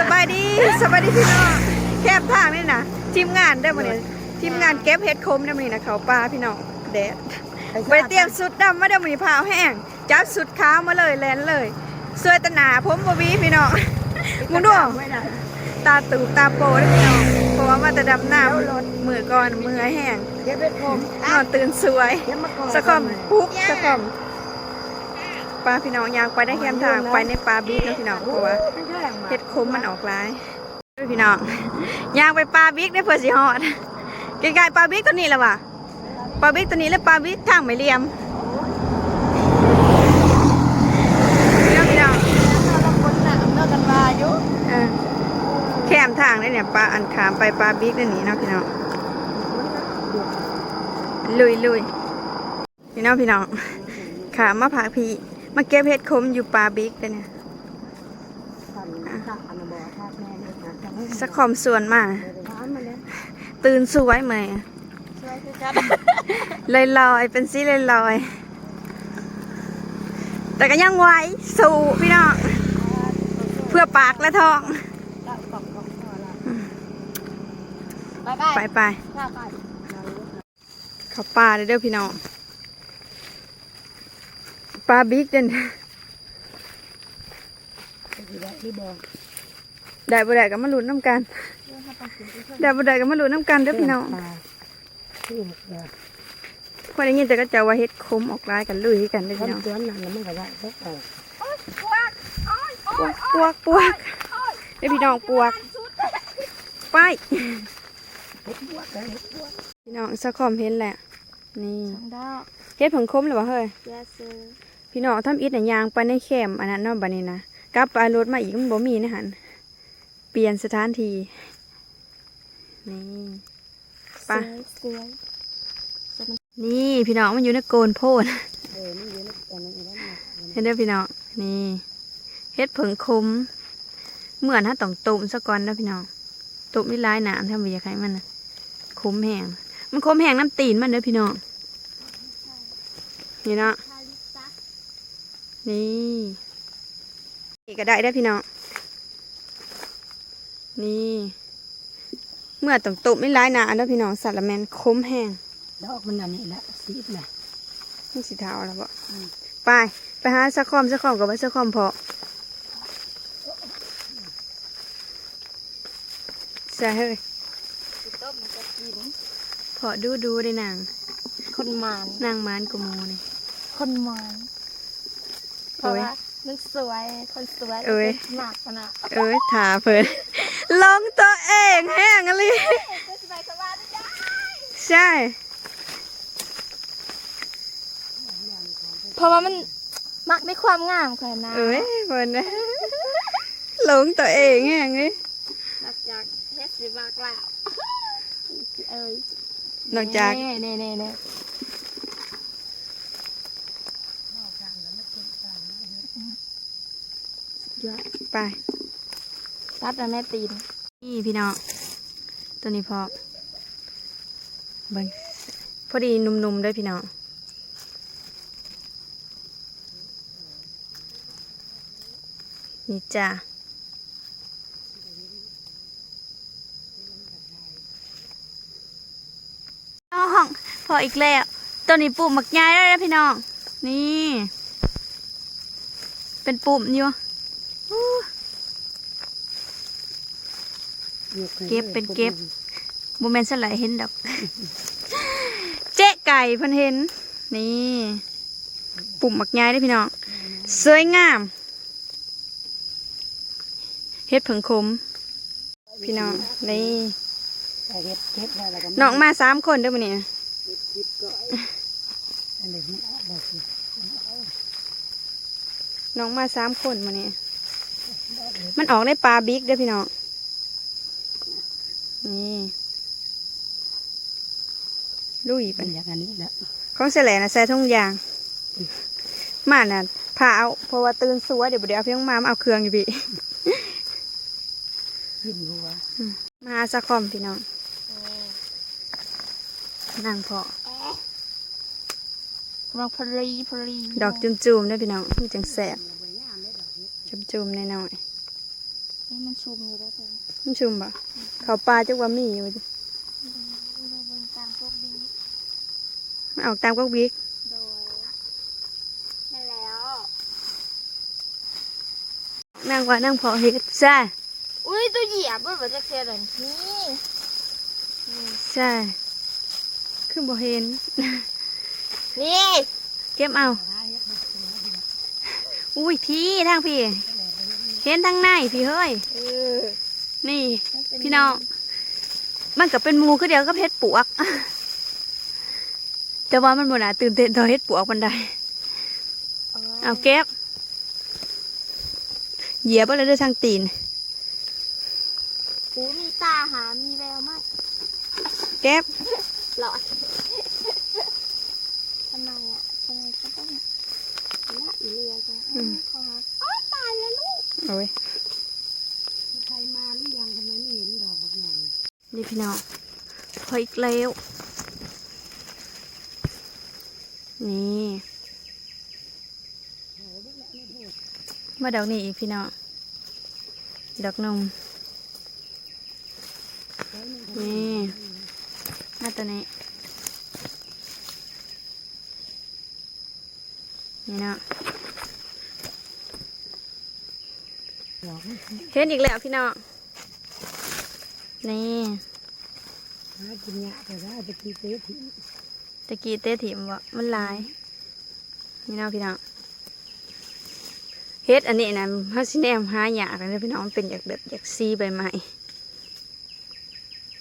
สบายดีสบายดีพี่น้องแคบทางนี่นะทีมงานได้มาเนี่ยทีมงานเก็บเห็ดคมได้มาเนี่ยนะเขาปลาพี่น้องแดดไปเตรียมสุดดำมาได้มาเนี่ยพาวแห้งจับสุดขาวมาเลยแลนเลยสวยแตหนาผมบวีพี่น้องมึงดูตาตูบตาโปได้พี่น้องเพราะว่ามาแต่ดำน้ำมือก่อนมือแห้งเก็บเห็ดโคมนอนตื่นสวยเก็บมะกอกสะคอมปุ๊กสะคอม ปลาพี่น้องยางไปได้แคมทางไปในปลาบิ๊กแล้วพี่น้องเพราะว่าเฮ็ดคมมันออกร้ายด้วยพี่น้องย่างไปปลาบิ๊กได้เพื่อสิฮอดใกล้ๆปลาบิ๊กตัวนี้แหละว่ะปลาบิ๊กตัวนี้แล้วปลาบิ๊กทางไม่เหลี่ยมพี่น้องพี่น้องเราคนหนักเลิกกันมาอยู่เออแคมทางได้เนี่ยปลาอันขามไปปลาบิ๊กนั่นนี่เนาะพี่น้องลุยลุยพี่น้องพี่น้องขามมาผักพี่ มาเก็บเห็ดคมอยู่ปลาบิ๊กเลยเนี่ยสั่นสั่นอันนบอกถ้าแม่เนี่ยนะจะให้สักคอมส่วนมาเดี๋ยวร้านมาเลยตื่นสวยไหมช่วยคือกันลอยลอยๆเป็นสีลอยลอยๆแต่ก็ยังไหวสู้พี่น้องเพื่อปากและท้องก็กล่องกล่องพอละไปไปไปไปข้าไปๆเขาปลาเด้อพี่น้อง ปลาบิ๊กเด่นได้บ่ได้ก็มาลุ้นน้ำกัน ได้บ่ได้ก็มาลุ้นน้ำกันเด้อพี่น้องที่เดียวคนได้ยินแต่ก็จะว่าเฮ็ดคมออกลายกันลุยกันเด้อพี่น้องสวดปวกปวกปวกเด้อพี่น้องปวกไปพี่น้องสักคอมเห็นแหละนี่เฮ็ดผงคมหรือเปล่าเฮ้ย พี่น้องทำอิฐน่ะยางไปในแคมอันนั้นเนาะบัดนี้นะกลับไปรถมาอีกมันบ่มีนะหันเปลี่ยนสถานที่นี่ไปะสวยนี่พี่น้องมันอยู่ในโกนโพดเออมันเห็นเด้อพี่น้องนี่เฮ็ดผงคมเหมือนถ้าต้องต้มซะก่อนนะพี่น้องต้มไม่ร้ายหน้ำทำบ่อยาให้มันนะคมแห้งมันคมแห้งน้ำตีนมันเด้อพี่น้องนี่เนาะ นี่นี่ก็ได้ได้อพี่น้องนี่ เมื่อต้องตุ่มไม่ร้ายหนาแล้วพี่น้องสัตว์ละแมนคมแห้งดอกมันอันนี้แหละสีแหละนี่สีเทาแล้วบ่ไปไปหาสักคอมสักคอมกับว่าสักคอมพอใส่เฮ้ยต้มจะกินพอดูดูได้นางคนมานนางมานกูโมนี่คนมาน เพเอ้ราะยว่ามันสวยคนสวยเอ้ยหนักขนาดเอ้ยถาเพิ่นลงตัวเองแห้งอะไรสบายสบายจ้าใช่เพราะว่ามันมักในความงามค่ะนะเอ้ยเพิ่นนะหลงตัวเองแห้งเลยนอกจากเฮ็ดสิมากแล้วเอ้ยนอกจากเน่เน่เน่ ไป ตัดแต่แม่ตีน นี่พี่น้อง ตัวนี้พอเบิ่งพอดีนุ่มๆด้วยพี่น้องนี่จ้าน้องพออีกแล้วตัวนี้ปุ่มหมักยายได้แล้วพี่น้อง นี่ เป็นปุ่มอยู่ เก็บเป็นเก็บโมเมนต์สไลด์เห็นดอก เจ๊ไก่เพิ่นเห็น นี่ปุ่มหมักย้ายได้อพี่น้อง สวยงาม เฮ็ดผึ่งคม พี่น้อง นี่แต่เฮ็ดเฮ็ดแล้วแล้วก็น้องมาสามคนเด้อมื้อนี้คิดก็อันนี้ไม่เอาบอกสิน้องมาสามคนมื้อนี้มันออกได้ปลาบิ๊กเด้อพี่น้อง นี่ลุยไปเป็นอย่างอันนี้แหละของเสลนะใส่ทุ่งยาง มาน่ะพาเอาเพราะว่าตื่นสวยเดี๋ยวบ่เดี๋ยวเอาเพียงมามาเอาเครื่องอยู่พี่กินหัวมาหาสักคอมพี่น้องนั่งพอกำลังพรีพรีดอกจุ่มๆด้วยพี่น้องมันจังแสบจุ่มๆหน่อยนี่ มันชุมอยู่แล้วแต่มันชุมบ่เขาปลาจักว่ามีอยู่ดิเราเบิ่งตามพวกบีมันออกตามกกบิ๊กโดยนั่นแล้วนางว่านั่งพอเฮ็ดใช่อุ้ยตัวเหยียบบ่บ่จะเสียหรอนี่ใช่คือบ่เห็นนี่เก็บเอาอุ้ยพี่ทางพี่ เห็นทางในพี่เฮ้ยเออนี่ พี่น้อง มันก็เป็นหมูคือเดียวก็เพชรปวก แต่ว่ามันบ่น่าตื่นเต้นต่อเฮ็ดปวกมันได้เอาเก็บเหยียบไปเลยเด้วยทางตีนหูมีตาหามีแววมากเก็บหลอดทำไมอะทำไมก็ต้องละอีเรือจังอืมขอหาอ๋อตายแล้วลูก เอาไว้ใครมาหรือยังทำไมไม่เห็นดอกบักหน่อยนี่พี่น้องพออีกแล้ว นี่มาดอกนี้อีกพี่น้องดอกนมนี่มาตัวนี้นี่เนาะ ดอกมัน เห็นอีกแล้วพี่น้อง นี่หากินยะแต่ได้ไปกีเตะทิ้งตะกี้เต้ถิ่มบ่มันลาย นี่เนาะพี่น้องเฮ็ดอันนี้นะเฮาสิแนมหาหยากเลยพี่น้องเป็นอยากแบบอยากซีใบไม้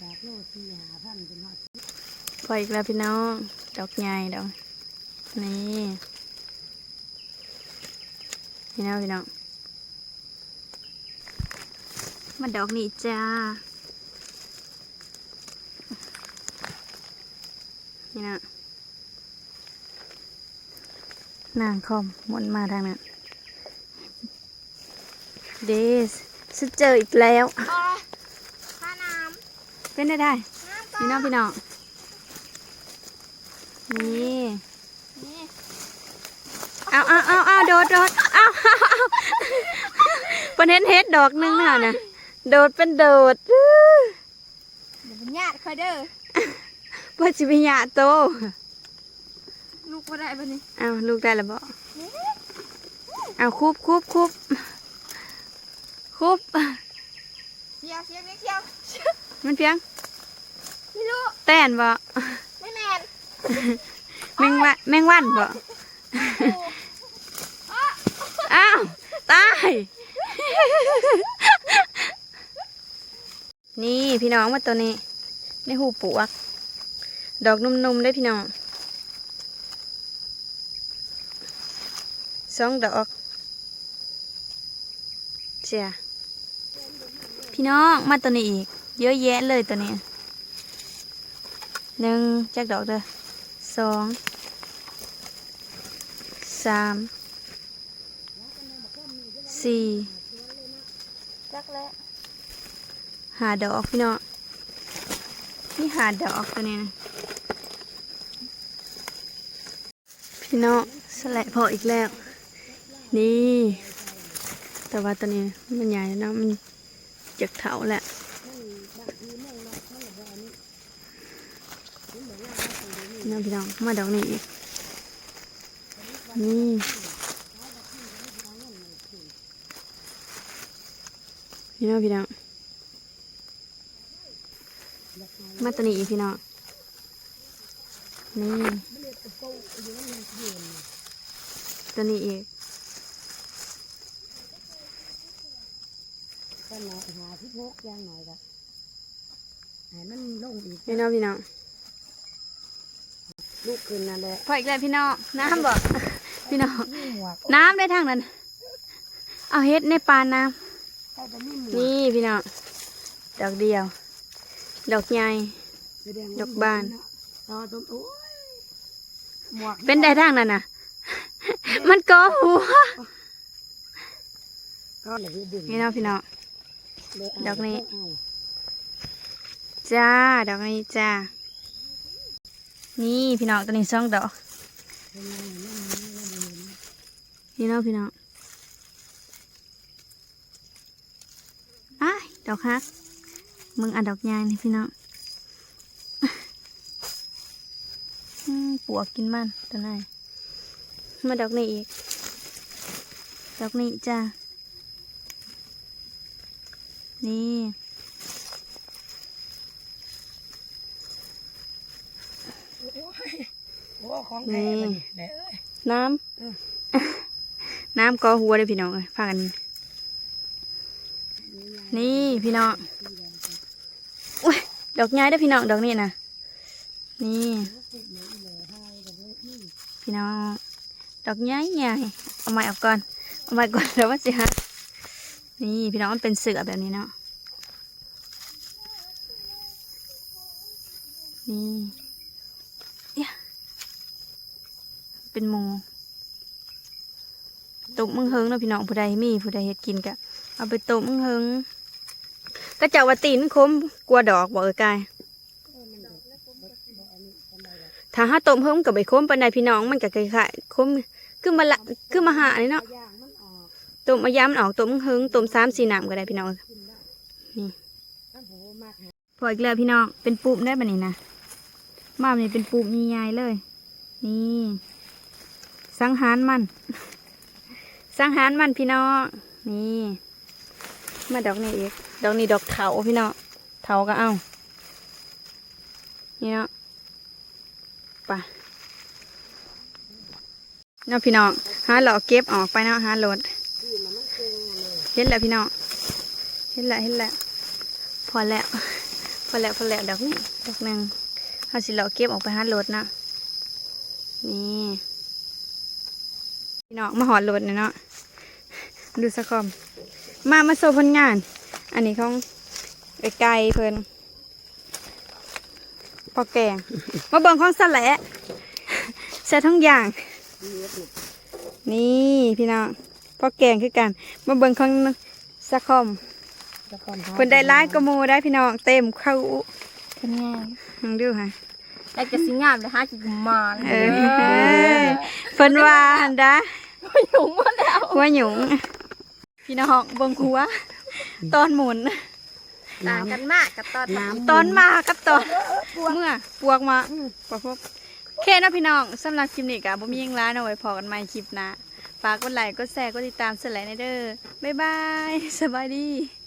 จากโลสี่หาพันเป็นหอดพออีกแล้วพี่น้อง ดอกใหญ่ดอก นี่ นี่เนาะพี่น้อง มาดอกนี้จ้า นี่นะนางคอมหมุนมาทางนั้นเดสฉันเจออีกแล้วอ๋อค่าน้เป็นได้ได้ำน้ำก่อนี่เน้องพี่น้องนี่นี่เอาเอาเอาเอาโดดโดดเอาเอาเอาประเด็นเฮ็ดดอกหนึงน่ะนะ โดดเป็นโดดอื้อเดี๋ยวเป็นญาติคอยเด้อว่าจิบิยะโต ลูกบ่ได้ปะนี่เอาลูกได้แล้วบ่เอาคุบคุบคุบคุบเสียวเสียวเสียวมันเพียงไม่รู้แต้นบ่ไม่แมนแมงวันแมงวันบ่อ้าวตาย นี่พี่น้องมาตัวนี้ในหูปวก ดอกนุ่มๆได้พี่น้องสองดอกเจ้าพี่น้องมาตัวนี้อีก เยอะแยะเลยตัวนี้หนึ่งจักดอกเด้อสองสามสี่จักแล้ว หาดอกพี่น้องนี่หาดอกตัวนี้นะพี่น้องสละพออีกแล้ว นี่ แต่ว่าตัวนี้มันใหญ่แล้วนะมันจะเถาแหละพี่น้องพี่น้องมาดอกนี้อีกนี่พี่น้องพี่น้อง มาตัวนี้อีกพี่น้องนี่ตัวนี้อีกก็หน่อยหาที่พกย่างหน่อยก็ให้มันลงอีกพี่น้องพี่น้องลูกขึ้นนั่นแหละพออีกแล้วพี่น้องน้ำบ่พี่น้องมีหมวกน้ำได้ทางนั้น เอาเฮ็ดในปานน้ใครจะมีหมวำกนี่พี่น้องดอกเดียว ดอกใหญ่แส ดงว่ดอกบานต่อต้นโอ้ยหมวกเป็นได้ทางนั้นน่ะ มันก็หัวก็เลยดึงพี่น้องพี่น้องเลยเาดอกนี้เอาจ้าดอกนี้จ้า นี่พี่น้องตัวนี้สองดอกเป็นไงเนี่ยมันมันมันมันพี่น้องพี่น้องดอกฮักมึงอันดอกยางนี่พี่น้อง อืม ปวกกินมันตัวไหนมาดอกนี้อีก ดอกนี้จ้านี่โอ้ของแท้บัดนี้แหละเอ้ยน้เออำน้ำก็หัวเลยพี่น้องเอ้ยพากันนี่พี่น้องอุ้ยดอกไม้ได้อพี่น้องดอกนี้นะนี่ พี่น้อง ดอกไม้ใหญ่เอาไม้ออกก่อน เอาไม้ก่อนแล้วว่าสิฮะ นี่พี่น้องมันเป็นเสือแบบนี้เนาะ นี่เอี้ยเป็นหมูตกมึงเฮิงเนาะพี่น้องผู้ใดมีผู้ใดเฮ็ดกินกะเอาไปตกมึงเฮิงก็เจ้าว่าตีนคมกลัวดอกบอกเออกาย ถ้าห้าต้มเฮิงกับใบคมปันใดพี่น้องมันก็คล้ายๆคมคือมาละคือมาหานี่เนาะย่างมันออกต้มมายามมันออกต้มเฮิงต้มสามสี่น้ำก็ได้พี่น้องนผู้มากหาพออีกแล้วพี่น้องเป็นปูมได้ปะนี่นะมามันเป็นปูมใหญ่ๆเลย นี่สังหารมัน สังหารมันพี่น้องนี่มาดอกนี้อีกดอกนี้ดอกเถาพี่น้องเถาก็เอานี่เนาะ ไปเนาะพี่น้องหาหล่อเก็บออกไปเนาะหาโหลดเห็นแล้วพี่น้องเห็นแล้วเห็นแล้วพอแล้วพอแล้วพอแล้วดอกนี้ดอกหนึ่งเอาสิเราเก็บออกไปหารถนะนี่พี่น้องมาหอดรถเนี่ยเนาะดูสะคอม มามาโซผลงาน อันนี้ของไก่เพิ่น อแกง มาเบิ่งของสะแหละใส่ทั้งอย่าง นี่พี่น้องพอแกงคือกัน มาเบิ่งของสะคอมตะกอนหาเพิ่นได้ร้ายกระโมได้พี่น้องเต็มเข้าเป็นงามลองดูค่ะแต่จะสิงามเลยฮะจิมานเออเพิ่นว่าหันดาหยุ่งหมดแล้วหัวหยุงพี่น้องเบิ่งหัวตอนหมุน ต่างกันมากกับตอนทำตอนมากับตอนเมื่อปวกมาปวกพบแค่นะพี่น้องสำหรับคลิปนี้ก็บ่มีหยังร้ายเอาไว้พอกันใหม่คลิปหน้าฝากกดไลค์กดแชร์กดติดตามเสยหลายในเด้อบ๊ายบายสบายดี